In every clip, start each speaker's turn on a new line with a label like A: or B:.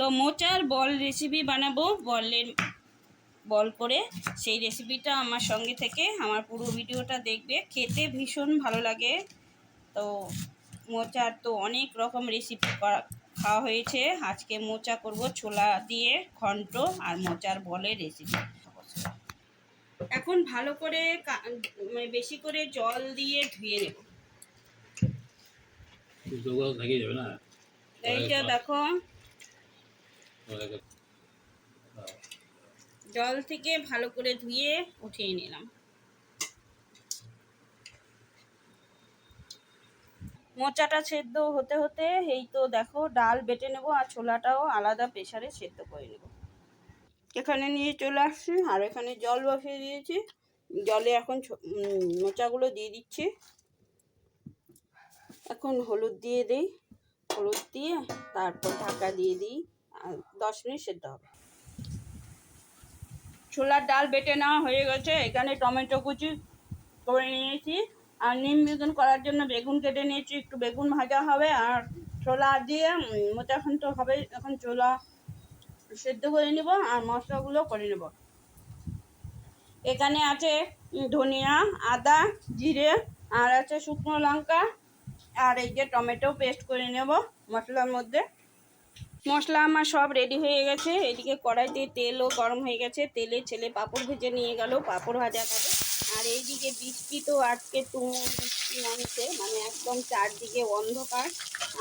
A: তো মোচার বল রেসিপি বানাবো। বলের বল করে সেই রেসিপিটা আমার সঙ্গে থেকে আমার পুরো ভিডিওটা দেখবে। খেতে ভীষণ ভালো লাগে। তো মোচার তো অনেক রকম রেসিপি খাওয়া হয়েছে। আজকে মোচা করব ছোলা দিয়ে ঘন্ট আর মোচার বলের রেসিপি এখন ভালো করে মানে বেশি করে জল দিয়ে ধুয়ে নেব। এইটা দেখো জল থেকে ভালো করে ধুয়ে উঠিয়ে নিলাম। মোচাটা সেদ্ধ হতে হতে এই তো দেখো ডাল বেটে নেব আর ছোলাটাও আলাদা প্রেসারে সেদ্ধ করে নেব। এখানে নিয়ে চলে আসছি আর এখানে জল বসিয়ে দিয়েছি। জলে এখন মোচাগুলো দিয়ে দিচ্ছি। এখন হলুদ দিয়ে দিই। হলুদ দিয়ে তারপর ঢাকা দিয়ে দিই। দশ মিনিট সেদ্ধ হবে। ছোলার ডাল বেটে নেওয়া হয়ে গেছে। এখানে টমেটো কুচি করে নিয়েছি। আর নিম বেগুন করার জন্য বেগুন কেটে নিয়েছি। একটু বেগুন ভাজা হবে আর ছোলা দিয়ে মোটা এখন তো হবে। এখন ছোলা সেদ্ধ করে নেব আর মশলাগুলো করে নেব। এখানে আছে ধনিয়া, আদা, জিরে আর আছে শুকনো লঙ্কা। আর এই যে টমেটো পেস্ট করে নেব মশলার মধ্যে। মশলা আমার সব রেডি হয়ে গেছে। এদিকে কড়াইতে তেলও গরম হয়ে গেছে। তেলে ছেলে পাঁপড় ভেজে নিয়ে গেল, পাঁপড় ভাজা খাবে আর এইদিকে বৃষ্টি তো আজকে তুমুল বৃষ্টি নামছে মানে একদম চারদিকে অন্ধকার।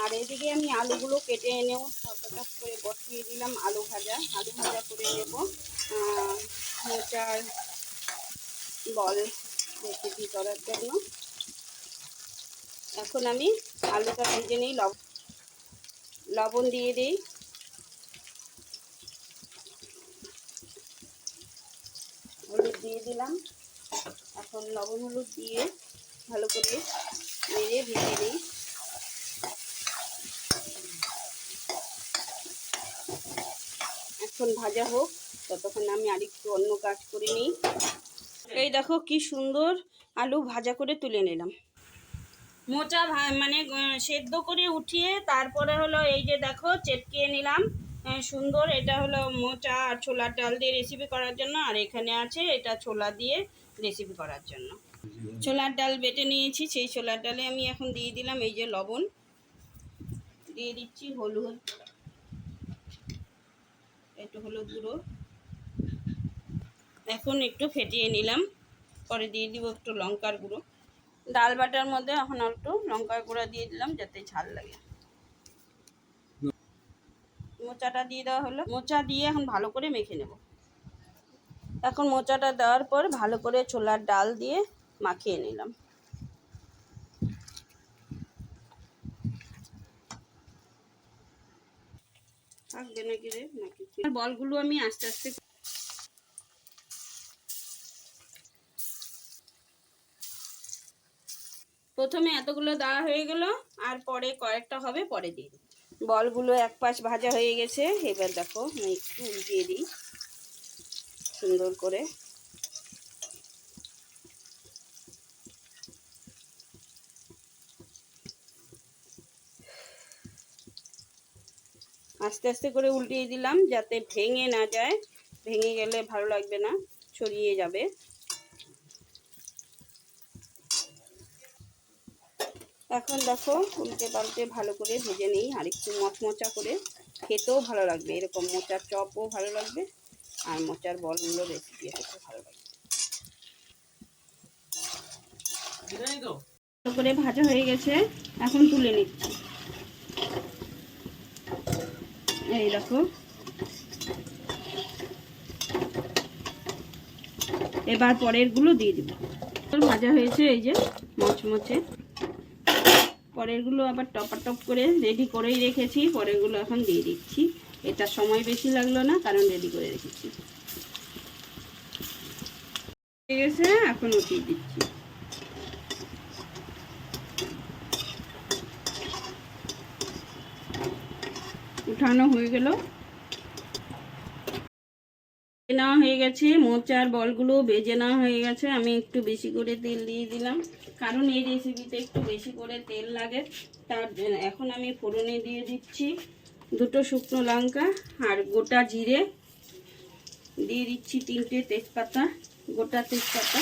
A: আর এদিকে আমি আলুগুলো কেটে এনেও ফটাফট করে বসিয়ে দিলাম আলু ভাজা। আলু ভাজা করে নেব। মোচার বল রেসিপি করার জন্য। এখন আমি আলুটা ভেজে নিই লব লবণ দিয়ে দিই। হলুদ দিয়ে দিলাম। এখন লবণ হলুদ দিয়ে ভালো করে নেড়ে ভেজে দিই এখন ভাজা হোক, ততক্ষণ আমি আরেকটু অন্য কাজ করে নিই। এই দেখো কি সুন্দর আলু ভাজা করে তুলে নিলাম। মোচা মানে সেদ্ধ করে উঠিয়ে তারপরে হলো এই যে দেখো চেটকে নিলাম। সুন্দর, এটা হলো মোচা আর ছোলার ডাল দিয়ে রেসিপি করার জন্য। আর এখানে আছে এটা ছোলা দিয়ে রেসিপি করার জন্য। ছোলার ডাল বেটে নিয়েছি, সেই ছোলার ডালে আমি এখন দিয়ে দিলাম এই যে লবণ। দিয়ে দিচ্ছি হলুদ। একটু হলুদ গুঁড়ো। এখন একটু ফেটিয়ে নিলাম। পরে দিয়ে দিব একটু লঙ্কার গুঁড়ো। ডাল বাটার মধ্যে এখন একটু লঙ্কার গুঁড়া দিয়ে দিলাম যাতে ঝাল লাগে। মোচাটা দিয়ে দেওয়া হলো। মোচা দিয়ে এখন ভালো করে মেখে নেব। এখন মোচাটা দেওয়ার পর ভালো করে ছোলার ডাল দিয়ে মাখিয়ে নিলাম। বলগুলো আমি আস্তে আস্তে প্রথমে এতগুলো দেওয়া হয়ে গেল, আর পরে কয়েকটা হবে পরে দিয়ে বলগুলো এক পাশ ভাজা হয়ে গেছে, এবার দেখো আমি একটু উল্টিয়ে দিই, সুন্দর করে। আস্তে আস্তে করে উল্টিয়ে দিলাম যাতে ভেঙে না যায়, ভেঙে গেলে ভালো লাগবে না, ছড়িয়ে যাবে। এখন দেখো উল্টে পাল্টে ভালো করে ভেজে নিই, আর একটু মচমচা করে খেতেও ভালো লাগবে। এরকম মোচার চপও ভালো লাগবে, আর মোচার বলগুলো রেসিপি খেতে ভালো লাগবে। ভালো করে ভাজা হয়ে গেছে, এখন তুলে নিচ্ছি। এই দেখো। এবার পরেরগুলো দিয়ে দিব। ভাজা হয়েছে, এই যে মচমচে। পরেরগুলো আবার টপাটপ করে রেডি করেই রেখেছি, পরেরগুলো এখন দিয়ে দিচ্ছি। এটা সময় বেশি লাগল না, কারণ রেডি করে রেখেছি। গেছে, এখন উঠিয়ে দিচ্ছি। উঠানো হয়ে গেল। নেওয়া হয়ে গেছে, মোচার বলগুলো ভেজে নেওয়া হয়ে গেছে, আমি একটু বেশি করে তেল দিয়ে দিলাম। কারণ এই রেসিপিতে একটু বেশি করে তেল লাগে। তার এখন আমি ফোড়নে দিয়ে দিচ্ছি দুটো শুকনো লঙ্কা আর গোটা জিরে। দিয়ে দিচ্ছি তিনটে তেজপাতা, গোটা তেজপাতা।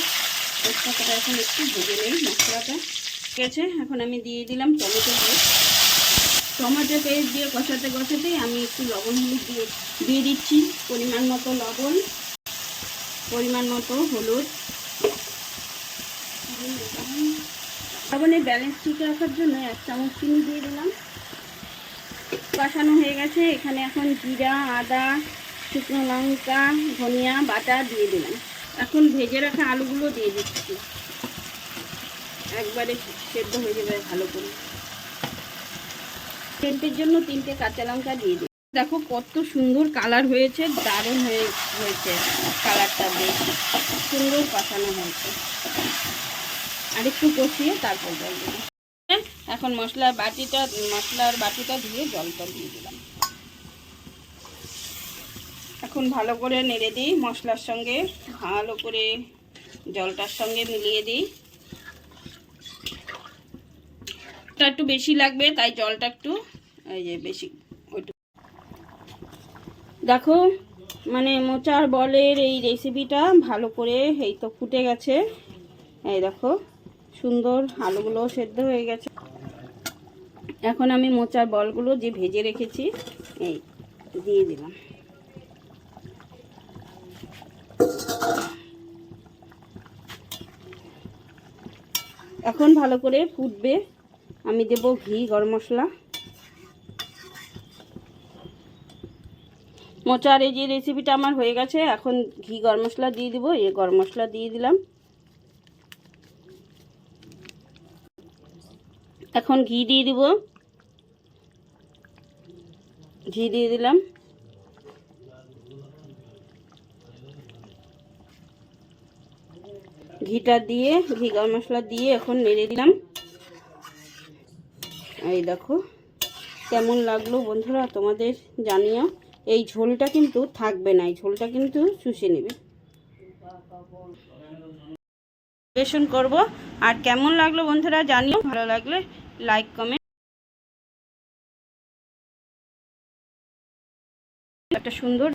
A: তেজপাতাটা এখন একটু ভেজে নেই মশলাটা। ঠিক আছে, এখন আমি দিয়ে দিলাম টমেটো পেস্ট। টমেটো পেস্ট দিয়ে কষাতে কষাতেই আমি একটু লবণ হলুদ দিয়ে দিয়ে দিচ্ছি। পরিমাণ মতো লবণ, পরিমাণ মতো হলুদ। লবণের ব্যালেন্স ঠিক রাখার জন্য এক চামচ চিনি দিয়ে দিলাম। কষানো হয়ে গেছে। এখানে এখন জিরা, আদা, শুকনো লঙ্কা, ধনিয়া বাটা দিয়ে দিলাম। এখন ভেজে রাখা আলুগুলো দিয়ে দিচ্ছি। একবারে সেদ্ধ হয়ে যাবে ভালো করে। সেন্টের জন্য তিনটে কাঁচা লঙ্কা দিয়ে দিই দেখো কত সুন্দর কালার হয়েছে, দারুণ হয়ে হয়েছে। কালারটা বেশ সুন্দর কষানো হয়েছে। আর একটু কষিয়ে তারপর জল দিলাম এখন মশলার বাটিটা মশলার বাটিটা দিয়ে জলটা দিয়ে দিলাম। এখন ভালো করে নেড়ে দিই, মশলার সঙ্গে ভালো করে জলটার সঙ্গে মিলিয়ে দিই। জলটা একটু বেশি লাগবে, তাই জলটা একটু, এই যে বেশি দেখো মানে মোচার বলের এই রেসিপিটা ভালো করে, এই তো ফুটে গেছে। এই দেখো। সুন্দর আলুগুলো সেদ্ধ হয়ে গেছে। এখন আমি মোচার বলগুলো যে ভেজে রেখেছি, এই দিয়ে দিলাম। এখন ভালো করে ফুটবে। আমি দেব ঘি, গরম মশলা। মোচার এই যে রেসিপিটা আমার হয়ে গেছে, এখন ঘি, গরম মশলা দিয়ে দিব। এই গরম মশলা দিয়ে দিলাম। এখন ঘি দিয়ে দিব। ঘি দিয়ে দিলাম। ঘিটা দিয়ে, ঘি গরম মশলা দিয়ে এখন নেড়ে দিলাম। এই দেখো, কেমন লাগল বন্ধুরা তোমাদের জানিও। এই ঝোলটা কিন্তু থাকবে না, এই ঝোলটা কিন্তু শুষে নেবে। বেসন করব। আর কেমন লাগল বন্ধুরা জানিও। ভালো লাগলে লাইক কমেন্ট একটা সুন্দর